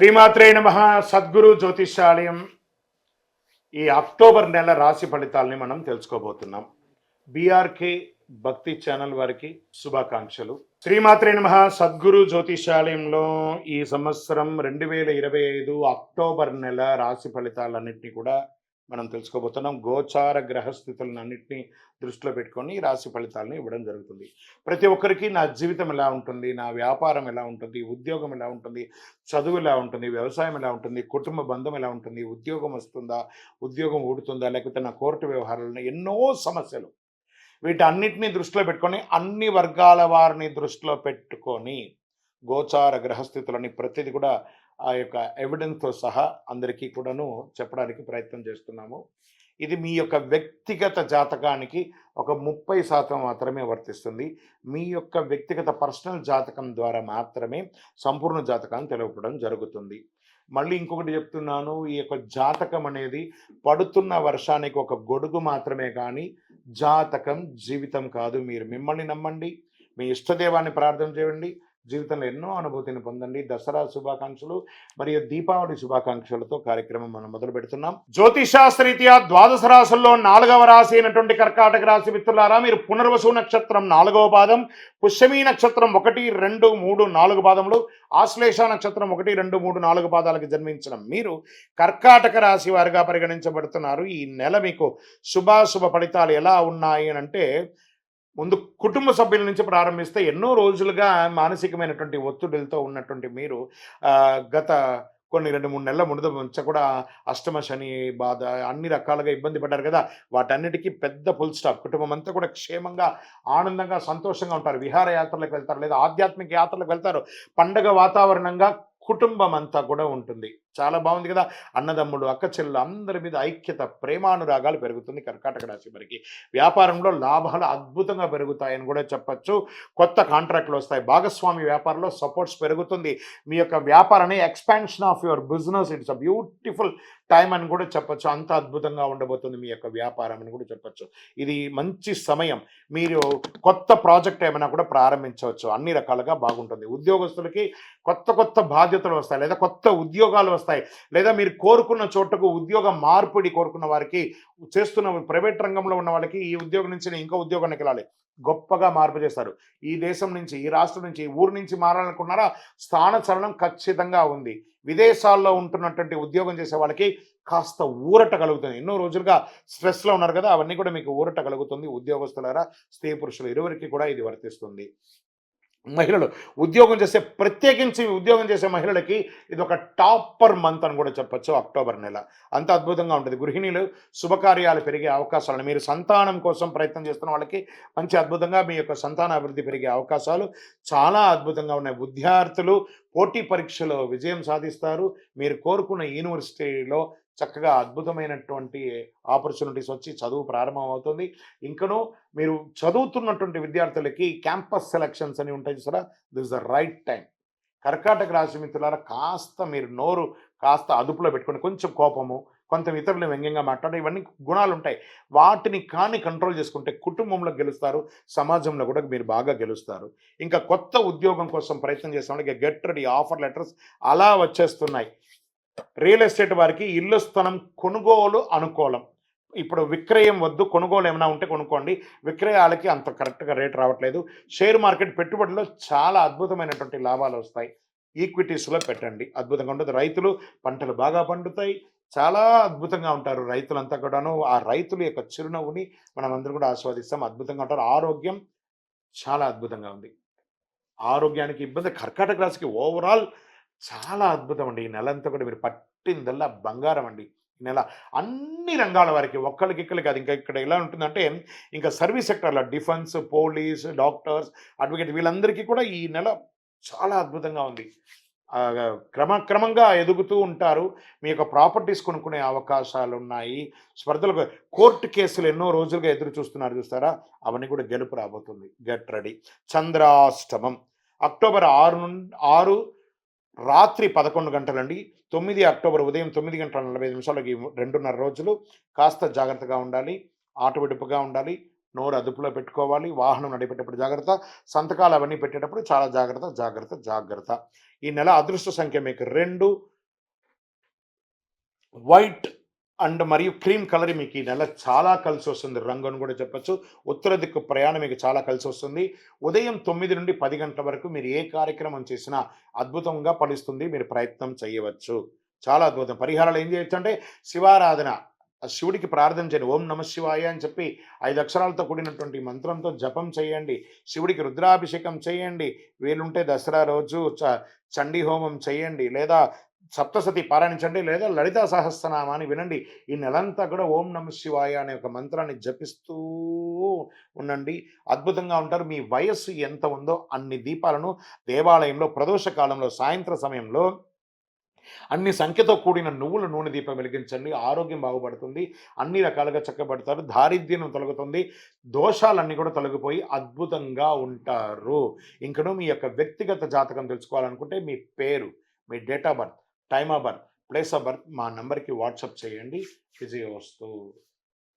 శ్రీమాత్రే నమ సద్గురు జ్యోతిషాలయం ఈ అక్టోబర్ నెల రాశి ఫలితాలని మనం తెలుసుకోబోతున్నాం. బీఆర్కే భక్తి ఛానల్ వారికి శుభాకాంక్షలు. శ్రీమాత్రే నమ సద్గురు జ్యోతిషాలయంలో ఈ సంవత్సరం రెండు వేల ఇరవై ఐదు అక్టోబర్ నెల రాశి ఫలితాలన్నింటినీ కూడా మనం తెలుసుకోబోతున్నాం. గోచార గ్రహస్థితులను అన్నింటినీ దృష్టిలో పెట్టుకొని రాశి ఫలితాలను ఇవ్వడం జరుగుతుంది. ప్రతి ఒక్కరికి నా జీవితం ఎలా ఉంటుంది? నా వ్యాపారం ఎలా ఉంటుంది? ఉద్యోగం ఎలా ఉంటుంది? చదువు ఎలా ఉంటుంది? వ్యవసాయం ఎలా ఉంటుంది? కుటుంబ బంధం ఎలా ఉంటుంది? ఉద్యోగం వస్తుందా? ఉద్యోగం ఊడుతుందా? లేకపోతే నా కోర్టు వ్యవహారాలను ఎన్నో సమస్యలు. వీటన్నిటినీ దృష్టిలో పెట్టుకొని అన్ని వర్గాల వారిని దృష్టిలో పెట్టుకొని గోచార గ్రహస్థితులని ప్రతిదీ కూడా ఆ యొక్క ఎవిడెన్స్తో సహా అందరికీ కూడాను చెప్పడానికి ప్రయత్నం చేస్తున్నాము. ఇది మీ యొక్క వ్యక్తిగత జాతకానికి ఒక ముప్పై శాతం మాత్రమే వర్తిస్తుంది. మీ యొక్క వ్యక్తిగత పర్సనల్ జాతకం ద్వారా మాత్రమే సంపూర్ణ జాతకాన్ని తెలుపడం జరుగుతుంది. మళ్ళీ ఇంకొకటి చెప్తున్నాను ఈ యొక్క జాతకం అనేది పడుతున్న వర్షానికి ఒక గొడుగు మాత్రమే కానీ జాతకం జీవితం కాదు. మీరు మిమ్మల్ని నమ్మండి మీ ఇష్టదేవాన్ని ప్రార్థన చేయండి జీవితంలో ఎన్నో అనుభూతిని పొందండి. దసరా శుభాకాంక్షలు మరియు దీపావళి శుభాకాంక్షలతో కార్యక్రమం మనం మొదలు పెడుతున్నాం. జ్యోతిషాస్త్రీత్యా ద్వాదశ రాశుల్లో నాలుగవ రాశి అయినటువంటి కర్కాటక రాశి మిత్రులారా మీరు పునర్వసు నక్షత్రం నాలుగవ పాదం పుష్యమి నక్షత్రం ఒకటి రెండు మూడు నాలుగు పాదములు ఆశ్లేష నక్షత్రం ఒకటి రెండు మూడు నాలుగు పాదాలకు జన్మించిన మీరు కర్కాటక రాశి వారిగా పరిగణించబడుతున్నారు. ఈ నెల మీకు శుభాశుభ ఫలితాలు ఎలా ఉన్నాయి అంటే ముందు కుటుంబ సభ్యుల నుంచి ప్రారంభిస్తే ఎన్నో రోజులుగా మానసికమైనటువంటి ఒత్తిడిలతో ఉన్నటువంటి మీరు గత కొన్ని రెండు మూడు నెలల ముందు ముంచ కూడా అష్టమ శని బాధ అన్ని రకాలుగా ఇబ్బంది పడ్డారు కదా. వాటన్నిటికీ పెద్ద ఫుల్ స్టాప్. కుటుంబం అంతా కూడా క్షేమంగా ఆనందంగా సంతోషంగా ఉంటారు. విహారయాత్రలకు వెళ్తారు లేదా ఆధ్యాత్మిక యాత్రలకు వెళ్తారు. పండగ వాతావరణంగా కుటుంబం అంతా కూడా ఉంటుంది. చాలా బాగుంది కదా. అన్నదమ్ముడు అక్క చెల్లెలు అందరి మీద ఐక్యత ప్రేమానురాగాలు పెరుగుతుంది కర్కాటక రాశి వారికి. వ్యాపారంలో లాభాలు అద్భుతంగా పెరుగుతాయని కూడా చెప్పచ్చు. కొత్త కాంట్రాక్ట్లు వస్తాయి. భాగస్వామి వ్యాపారంలో సపోర్ట్స్ పెరుగుతుంది. మీ యొక్క వ్యాపారాన్ని expansion of your business it's a beautiful time అని కూడా చెప్పచ్చు. అంత అద్భుతంగా ఉండబోతుంది మీ యొక్క వ్యాపారం అని కూడా చెప్పచ్చు. ఇది మంచి సమయం. మీరు కొత్త ప్రాజెక్ట్ ఏమైనా కూడా ప్రారంభించవచ్చు. అన్ని రకాలుగా బాగుంటుంది. ఉద్యోగస్తులకి కొత్త కొత్త బాధ్యతలు వస్తాయి లేదా కొత్త ఉద్యోగాలు వస్తాయి. లేదా మీరు కోరుకున్న చోటకు ఉద్యోగ మార్పిడి కోరుకున్న వారికి చేస్తున్న ప్రైవేట్ రంగంలో ఉన్న వాళ్ళకి ఈ ఉద్యోగం నుంచి ఇంకో ఉద్యోగానికి వెళ్ళాలి. గొప్పగా మార్పు చేస్తారు. ఈ దేశం నుంచి ఈ రాష్ట్రం నుంచి ఈ ఊరు నుంచి మారాలనుకున్నారా? స్థాన చలనం ఖచ్చితంగా ఉంది. విదేశాల్లో ఉంటున్నటువంటి ఉద్యోగం చేసే వాళ్ళకి కాస్త ఊరట కలుగుతుంది. ఎన్నో రోజులుగా స్ట్రెస్లో ఉన్నారు కదా అవన్నీ కూడా మీకు ఊరట కలుగుతుంది. ఉద్యోగస్తులారా స్త్రీ పురుషులు ఇరువురికి కూడా ఇది వర్తిస్తుంది. మహిళలు ఉద్యోగం చేసే ప్రత్యేకించి ఉద్యోగం చేసే మహిళలకి ఇది ఒక టాపర్ మంత్ అని కూడా చెప్పొచ్చు అక్టోబర్ నెల. అంత అద్భుతంగా ఉంటుంది. గృహిణీలు శుభకార్యాలు పెరిగే అవకాశాలను మీరు సంతానం కోసం ప్రయత్నం చేస్తున్న వాళ్ళకి మంచి అద్భుతంగా మీ యొక్క సంతాన అభివృద్ధి పెరిగే అవకాశాలు చాలా అద్భుతంగా ఉన్నాయి. విద్యార్థులు పోటీ పరీక్షలో విజయం సాధిస్తారు. మీరు కోరుకున్న యూనివర్సిటీలో చక్కగా అద్భుతమైనటువంటి ఆపర్చునిటీస్ వచ్చి చదువు ప్రారంభమవుతుంది. ఇంకనూ మీరు చదువుతున్నటువంటి విద్యార్థులకి క్యాంపస్ సెలక్షన్స్ అని ఉంటాయి చూసారా? దిస్ ద రైట్ టైం కర్కాటక రాశి మిత్రులారా కాస్త మీరు నోరు కాస్త అదుపులో పెట్టుకుని కొంచెం కోపము కొంత ఇతరులు వ్యంగ్యంగా మాట్లాడే ఇవన్నీ గుణాలు ఉంటాయి. వాటిని కానీ కంట్రోల్ చేసుకుంటే కుటుంబంలో గెలుస్తారు సమాజంలో కూడా మీరు బాగా గెలుస్తారు. ఇంకా కొత్త ఉద్యోగం కోసం ప్రయత్నం చేస్తామంటే గెట్ రెడీ ఆఫర్ లెటర్స్ అలా వచ్చేస్తున్నాయి. రియల్ ఎస్టేట్ వారికి ఇల్లు స్థలం కొనుగోలు అనుకూలం. ఇప్పుడు విక్రయం వద్దు కొనుగోలు ఏమైనా ఉంటే కొనుక్కోండి. విక్రయాలకి అంత కరెక్ట్గా రేట్ రావట్లేదు. షేర్ మార్కెట్ పెట్టుబడిలో చాలా అద్భుతమైనటువంటి లాభాలు వస్తాయి. ఈక్విటీస్లో పెట్టండి. అద్భుతంగా ఉంటుంది రైతులు పంటలు బాగా పండుతాయి. చాలా అద్భుతంగా ఉంటారు రైతులంతా కూడాను. ఆ రైతుల యొక్క చిరునవ్వుని మనం అందరూ కూడా ఆస్వాదిస్తాం. అద్భుతంగా ఉంటారు. ఆరోగ్యం చాలా అద్భుతంగా ఉంది. ఆరోగ్యానికి ఇబ్బంది. కర్కాటక రాశికి ఓవరాల్ చాలా అద్భుతం అండి ఈ నెల అంతా కూడా మీరు పట్టిందల్లా బంగారం అండి ఈ నెల అన్ని రంగాల వారికి ఒక్కరికి ఇక్కడికి అది ఇంకా ఇక్కడ ఎలా ఉంటుందంటే ఇంకా సర్వీస్ సెక్టర్లో డిఫెన్స్ పోలీస్ డాక్టర్స్ అడ్వకేట్ వీళ్ళందరికీ కూడా ఈ నెల చాలా అద్భుతంగా ఉంది. క్రమక్రమంగా ఎదుగుతూ ఉంటారు. మీ యొక్క ప్రాపర్టీస్ కొనుక్కునే అవకాశాలు ఉన్నాయి స్పర్ధలకు కోర్టు కేసులు ఎన్నో రోజులుగా ఎదురు చూస్తున్నారు చూస్తారా? అవన్నీ కూడా గెలుపు రాబోతుంది. Get ready. చంద్రాష్టమం. అక్టోబర్ ఆరు నుండి ఆరు రాత్రి పదకొండు గంటలండి. తొమ్మిది అక్టోబర్ ఉదయం తొమ్మిది గంటల నలభై నిమిషాలకి రెండున్నర రోజులు కాస్త జాగ్రత్తగా ఉండాలి. ఆటవిడుపుగా ఉండాలి. నోరు అదుపులో పెట్టుకోవాలి. వాహనం నడిపేటప్పుడు జాగ్రత్త. సంతకాలు అవన్నీ పెట్టేటప్పుడు చాలా జాగ్రత్త జాగ్రత్త జాగ్రత్త. ఈ నెల అదృష్ట సంఖ్య మీకు రెండు. వైట్ అండ్ మరియు క్రీమ్ కలర్ మీకు ఈ నెల చాలా కలిసి వస్తుంది. రంగు అని కూడా చెప్పొచ్చు. ఉత్తర దిక్కు ప్రయాణం మీకు చాలా కలిసి వస్తుంది. ఉదయం తొమ్మిది నుండి పది గంటల వరకు మీరు ఏ కార్యక్రమం చేసినా అద్భుతంగా ఫలిస్తుంది. మీరు ప్రయత్నం చేయవచ్చు. చాలా అద్భుతం. పరిహారాలు ఏం చేయొచ్చు అంటే శివారాధన. శివుడికి ప్రార్థన చేయండి. ఓం నమ శివాయ అని చెప్పి ఐదు అక్షరాలతో కూడినటువంటి మంత్రంతో జపం చేయండి. శివుడికి రుద్రాభిషేకం చేయండి. వీలుంటే దసరా రోజు చ చండీ హోమం చేయండి. లేదా సప్తసతి పారాయణించండి లేదా లలితా సహస్రనామాన్ని వినండి. ఈ నెలంతా కూడా ఓం నమ శివాయ అనే ఒక మంత్రాన్ని జపిస్తూ ఉండండి. అద్భుతంగా ఉంటారు. మీ వయస్సు ఎంత ఉందో అన్ని దీపాలను దేవాలయంలో ప్రదోష కాలంలో సాయంత్ర సమయంలో అన్ని సంఖ్యతో కూడిన నువ్వుల నూనె దీపం వెలిగించండి. ఆరోగ్యం బాగుపడుతుంది. అన్ని రకాలుగా చక్కబడతారు. దారిద్ర్యం తొలగుతుంది. దోషాలన్నీ కూడా తొలగిపోయి అద్భుతంగా ఉంటారు. ఇంకను మీ యొక్క వ్యక్తిగత జాతకం తెలుసుకోవాలనుకుంటే మీ పేరు మీ date of birth time of birth place of birth మా నంబర్కి వాట్సప్ చేయండి. విజయవస్తు.